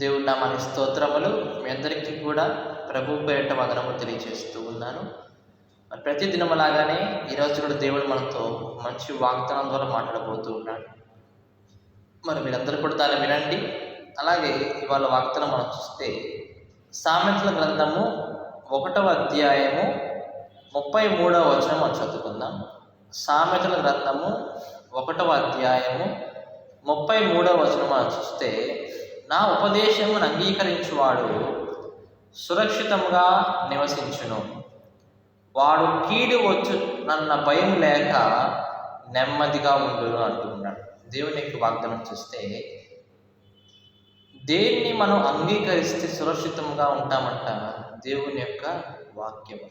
దేవుడి మన స్తోత్రములు. మీ అందరికీ కూడా ప్రభు పేరిట వందనము తెలియజేస్తూ ఉన్నాను. ప్రతి దినములాగానే ఈరోజు కూడా దేవుడు మనతో మంచి వాగ్దానం ద్వారా మాట్లాడబోతూ ఉన్నాడు. మరి మీరందరూ కూడా దాన్ని వినండి. అలాగే ఇవాళ వాగ్దానం మనం చూస్తే సామెతల గ్రంథము ఒకటవ అధ్యాయము ముప్పై మూడవ వచనం మనం చదువుకుందాం. సామెతల గ్రంథము ఒకటవ అధ్యాయము ముప్పై మూడవ వచనం మనం చూస్తే నా ఉపదేశమును అంగీకరించువాడు సురక్షితంగా నివసించును. వాడు కీడు వచ్చు నన్న భయం లేక నెమ్మదిగా ఉండును అంటున్నాడు. దేవుని యొక్క వాగ్దానం చూస్తే దేన్ని మనం అంగీకరిస్తే సురక్షితంగా ఉంటామంట దేవుని యొక్క వాక్యము.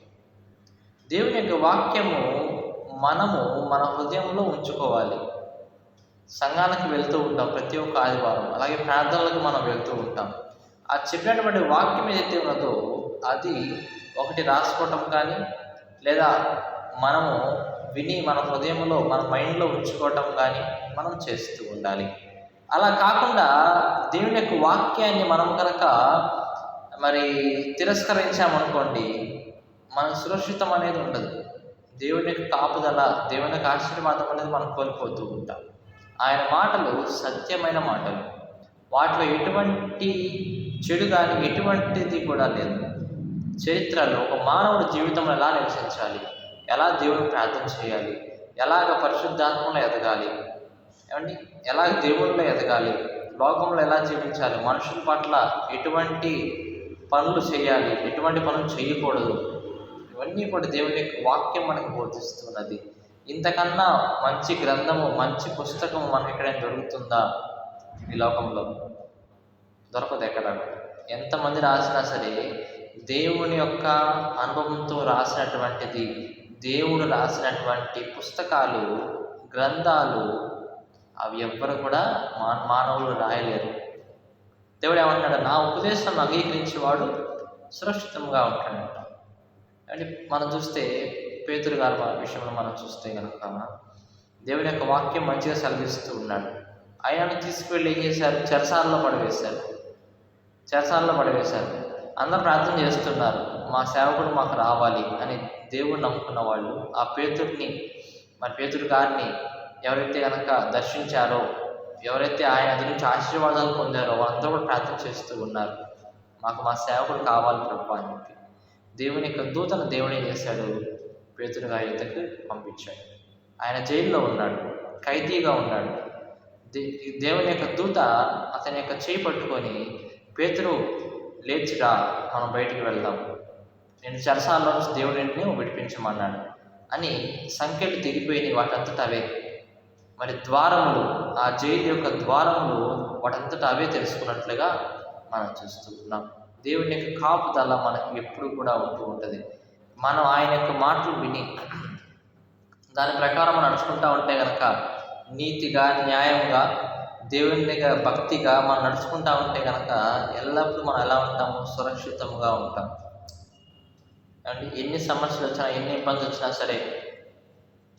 దేవుని యొక్క వాక్యము మనము మన హృదయంలో ఉంచుకోవాలి. సంఘానికి వెళ్తూ ఉంటాం ప్రతి ఒక్క ఆదివారం. అలాగే ప్రార్థనలకు మనం వెళ్తూ ఉంటాం. ఆ చెప్పినటువంటి వాక్యం ఏదైతే ఉన్నదో అది ఒకటి రాసుకోవటం కానీ లేదా మనము విని మన హృదయంలో మన మైండ్లో ఉంచుకోవటం కానీ మనం చేస్తూ ఉండాలి. అలా కాకుండా దేవుని యొక్క వాక్యాన్ని మనం కనుక మరి తిరస్కరించామనుకోండి మన సురక్షితం అనేది ఉండదు. దేవుని యొక్క కాపుదల దేవుని యొక్క ఆశీర్వాదం అనేది మనం కోల్పోతూ ఉంటాం. ఆయన మాటలు సత్యమైన మాటలు. వాటిలో ఎటువంటి చెడు కానీ ఎటువంటిది కూడా లేదు. చరిత్రలో ఒక మానవుడి జీవితంలో ఎలా నివసించాలి? ఎలా దేవుని ప్రార్థన చేయాలి? ఎలాగ పరిశుద్ధాత్మలో ఎదగాలి? ఏమండి? ఎలా దేవుళ్ళలో ఎదగాలి? లోకంలో ఎలా జీవించాలి? మనుషుల పట్ల ఎటువంటి పనులు చేయాలి? ఎటువంటి పనులు చేయకూడదు? ఇవన్నీ కూడా దేవుని యొక్క వాక్యం మనకు బోధిస్తున్నది. ఇంతకన్నా మంచి గ్రంథము మంచి పుస్తకం మనకి ఎక్కడైనా దొరుకుతుందా ఈ లోకంలో? దొరకదు ఎక్కడ ఎంతమంది రాసినా సరే దేవుని యొక్క అనుభవంతో రాసినటువంటిది దేవుడు రాసినటువంటి పుస్తకాలు గ్రంథాలు అవి ఎవ్వరు కూడా మా మానవులు రాయలేరు. దేవుడు ఏమంటాడు నా ఉపదేశం అంగీకరించేవాడు సురక్షితంగా ఉంటాడంట. అంటే మనం చూస్తే పేతురు గారి విషయంలో మనం చూస్తే కనుక దేవుని యొక్క వాక్యం మంచిగా సెలవిస్తూ ఉన్నాడు. ఆయనను తీసుకువెళ్ళి ఏం చేశారు? చెరసాలలో పడవేశారు. చెరసాలలో పడవేశారు. అందరూ ప్రార్థన చేస్తున్నారు. మా సేవకుడు మాకు రావాలి అని దేవుడు నమ్ముకున్న వాళ్ళు ఆ పేతుడిని మరి పేతుడు గారిని ఎవరైతే కనుక దర్శించారో ఎవరైతే ఆయన అది నుంచి ఆశీర్వాదాలు పొందారో వాళ్ళందరూ కూడా ప్రార్థన చేస్తూ ఉన్నారు. మాకు మా సేవకుడు కావాలి ప్రభు అని చెప్పి. దేవుని యొక్క దూతను దేవుడు ఏం చేశాడు? పేతుడు గారి యొద్దకు పంపించాడు. ఆయన జైల్లో ఉన్నాడు ఖైదీగా ఉన్నాడు. దే దేవుని యొక్క దూత అతని యొక్క చేయి పట్టుకొని పేతురు లేచిరా మనం బయటికి వెళ్దాం. నేను చరసాల్లో నుంచి దేవుడిని విడిపించమన్నాడు అని సంఖ్యలు తెగిపోయినాయి వాటంతట అవే. మరి ద్వారములు ఆ జైలు యొక్క ద్వారములు వాటంతట అవే తెలుసుకున్నట్లుగా మనం చూస్తూ ఉన్నాం. దేవుని యొక్క కాపుదల మనకి ఎప్పుడు కూడా ఉంటూ ఉంటుంది. మనం ఆయన యొక్క మాటలు విని దాని ప్రకారం నడుచుకుంటూ నడుచుకుంటా ఉంటే కనుక నీతిగా న్యాయంగా దేవుని భక్తిగా మనం నడుచుకుంటా ఉంటే కనుక ఎల్లప్పుడూ మనం ఎలా ఉంటాము సురక్షితంగా ఉంటాం. అంటే ఎన్ని సమస్యలు వచ్చినా ఎన్ని ఇబ్బందులు వచ్చినా సరే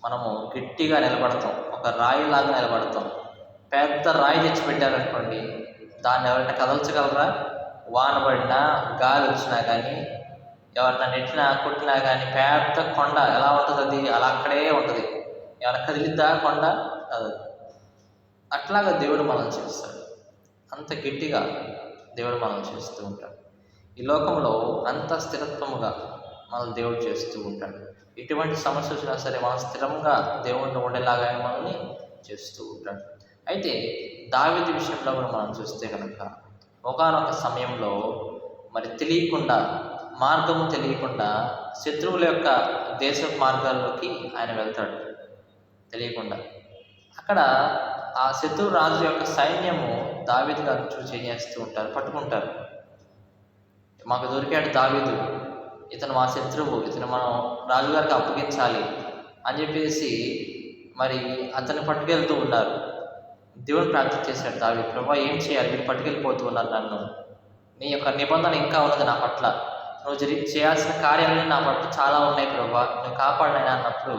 మనము గట్టిగా నిలబడతాం. ఒక రాయిలాగా నిలబడతాం. పెద్ద రాయి తెచ్చి పెట్టారనుకోండి దాన్ని ఎవరైనా కదల్చగలరా? వాన పడినా గాలి వచ్చినా కానీ ఎవరైనా నెట్టినా కొట్టినా కానీ పెద్ద కొండ ఎలా ఉంటుంది అది అలా అక్కడే ఉంటుంది. ఏమైనా కదిలిద్దా కొండ? అది అట్లాగా దేవుడు మనం చేస్తాడు. అంత గట్టిగా దేవుడు మనం చేస్తూ ఉంటాడు. ఈ లోకంలో అంత స్థిరత్వముగా మనం దేవుడు చేస్తూ ఉంటాడు. ఎటువంటి సమస్య వచ్చినా సరే మనం స్థిరంగా దేవుడిని ఉండేలాగా మనల్ని చేస్తూ ఉంటాడు. అయితే దావిది విషయంలో కూడా మనం చూస్తే కనుక ఒకనొక సమయంలో మరి తెలియకుండా మార్గము తెలియకుండా శత్రువుల యొక్క దేశ మార్గాల్లోకి ఆయన వెళ్తాడు. తెలియకుండా. అక్కడ ఆ శత్రువు రాజు యొక్క సైన్యము దావీదు గారు చూసి చేస్తూ ఉంటారు? పట్టుకుంటారు. మాకు దొరికాడు దావీదు. ఇతను మా శత్రువు. ఇతను మనం రాజుగారికి అప్పగించాలి అని చెప్పేసి మరి అతన్ని పట్టుకెళ్తూ ఉన్నారు. దేవుడు ప్రార్థన చేశాడు దావి ప్రభా ఏం చేయాలి? మీరు పట్టుకెళ్ళిపోతూ ఉన్నారు నన్ను. నీ యొక్క నిబంధన ఇంకా ఉన్నది నా పట్ల. నువ్వు జరి చేయాల్సిన కార్యాలు నా పట్ల చాలా ఉన్నాయి ప్రభా. నువ్వు కాపాడినైనా అన్నప్పుడు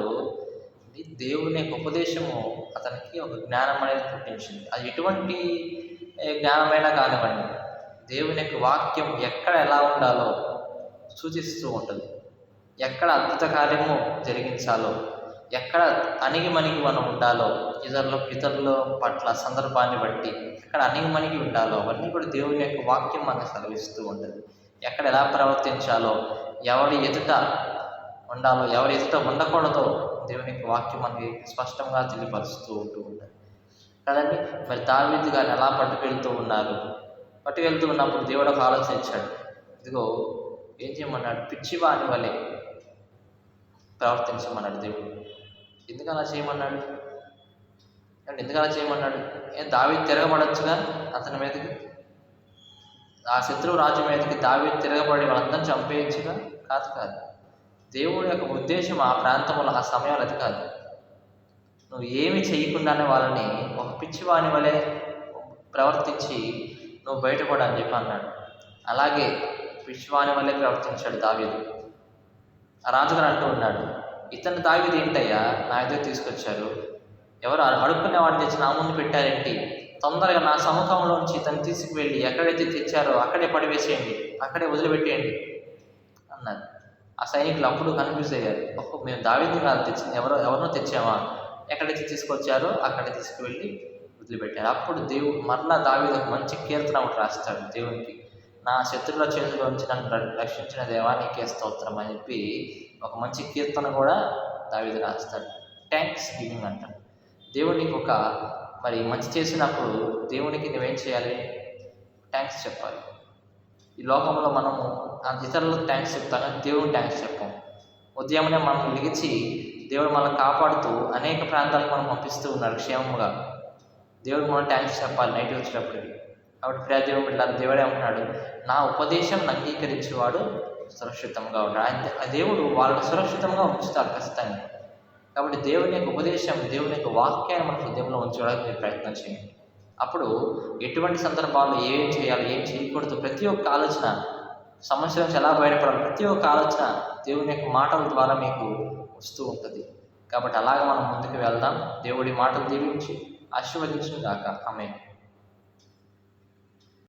ఇది దేవుని యొక్క ఉపదేశము. అతనికి ఒక జ్ఞానం అనేది పుట్టించింది. అది ఎటువంటి జ్ఞానమైనా కానివ్వండి. దేవుని యొక్క వాక్యం ఎక్కడ ఎలా ఉండాలో సూచిస్తూ ఉంటుంది. ఎక్కడ అద్భుత కార్యము జరిగించాలో ఎక్కడ అణిగి మణిగి మనం ఉండాలో ఇతరుల ఇతరుల పట్ల సందర్భాన్ని బట్టి ఎక్కడ అణిగి మణిగి ఉండాలో అవన్నీ కూడా దేవుని యొక్క వాక్యం మనకు సెలవిస్తూ ఉంటుంది. ఎక్కడ ఎలా ప్రవర్తించాలో ఎవరి ఎదుట ఉండాలో ఎవరి ఎదుట ఉండకూడదో దేవుని వాక్యం మనకి స్పష్టంగా తెలియపరుస్తూ ఉంటూ ఉంటుంది కదండి? మరి దావీదు గారిని ఎలా పట్టుకెళ్తూ ఉన్నారు? పట్టుకెళ్తూ ఉన్నప్పుడు దేవుడు ఒక ఆలోచన ఇచ్చాడు. ఇదిగో ఏం చేయమన్నాడు? పిచ్చివాని వలె ప్రవర్తించమన్నాడు దేవుడు. ఎందుకు అలా చేయమన్నాడు? అంటే ఎందుకు అలా చేయమన్నాడు? ఏ దావి తిరగబడచ్చుగా అతని మీదకి? ఆ శత్రువు రాజు మీదకి దావి తిరగబడి వాళ్ళందరినీ చంపేయచ్చుగా కాదు కాదు. దేవుడి యొక్క ఉద్దేశం ఆ ప్రాంతంలో ఆ సమయంలో అది కాదు. నువ్వు ఏమి చేయకుండానే వాళ్ళని ఒక పిచ్చివాని వలె ప్రవర్తించి నువ్వు బయటపడు అని చెప్పి అన్నాడు. అలాగే పిచ్చివాని వలె ప్రవర్తించాడు దావీదు. ఆ రాజుగారు అంటూ ఉన్నాడు ఇతను దావీది ఏంటయ్యా? నా ఇద్దరు తీసుకొచ్చారు. ఎవరు? అడుక్కునే వాడిని తెచ్చి నా ముందు పెట్టారేంటి? తొందరగా నా సముఖంలోంచి తను తీసుకువెళ్ళి ఎక్కడైతే తెచ్చారో అక్కడే పడివేసేయండి అక్కడే వదిలిపెట్టేయండి అన్నారు ఆ సైనికులు అప్పుడు కన్ఫ్యూజ్ అయ్యారు. ఒక్క మేము దావీదు కాదు తెచ్చింది ఎవరో ఎవరినో తెచ్చామా? ఎక్కడైతే తీసుకొచ్చారో అక్కడ తీసుకువెళ్ళి వదిలిపెట్టారు. అప్పుడు దేవుడు మరలా దావీదు ఒక మంచి కీర్తన ఒకటి రాస్తాడు దేవునికి. నా శత్రువుల చేతిలోంచి నన్ను రక్షించిన దేవా నీకే స్తోత్రం అని చెప్పి ఒక మంచి కీర్తన కూడా దావీదు రాస్తాడు. థ్యాంక్స్ గివింగ్ అంటాడు. దేవునికి ఒక మరి మంచి చేసినప్పుడు దేవునికి నువ్వేం చేయాలి? థ్యాంక్స్ చెప్పాలి. ఈ లోకంలో మనము ఇతరులకు థ్యాంక్స్ చెప్తాం కానీ దేవునికి థ్యాంక్స్ చెప్పాం. ఉదయమునే మనం లిగిచి దేవుడు మనల్ని కాపాడుతూ అనేక ప్రాంతాలకు మనం పంపిస్తూ ఉన్నారు క్షేమంగా దేవుడు మనం థ్యాంక్స్ చెప్పాలి నైట్ వచ్చినప్పటికి. కాబట్టి ప్రియ దేవుడు దేవుడే ఉంటున్నాడు నా ఉపదేశం అంగీకరించేవాడు సురక్షితంగా ఉంటాడు. ఆయన ఆ దేవుడు వాళ్ళని సురక్షితంగా ఉంచుతారు ఖచ్చితంగా. కాబట్టి దేవుని యొక్క ఉపదేశం దేవుని యొక్క వాక్యాన్ని మన హృదయంలో ఉంచడానికి ప్రయత్నం చేయండి. అప్పుడు ఎటువంటి సందర్భాల్లో ఏం చేయాలి ఏం చేయకూడదు ప్రతి ఒక్క ఆలోచన సమస్య నుంచి ఎలా బయటపడాలి ప్రతి ఒక్క ఆలోచన దేవుని యొక్క మాటల ద్వారా మీకు వస్తూ ఉంటుంది. కాబట్టి అలాగే మనం ముందుకు వెళ్దాం. దేవుడి మాటలు దీవించి ఆశీర్వదించుగాక ఆమె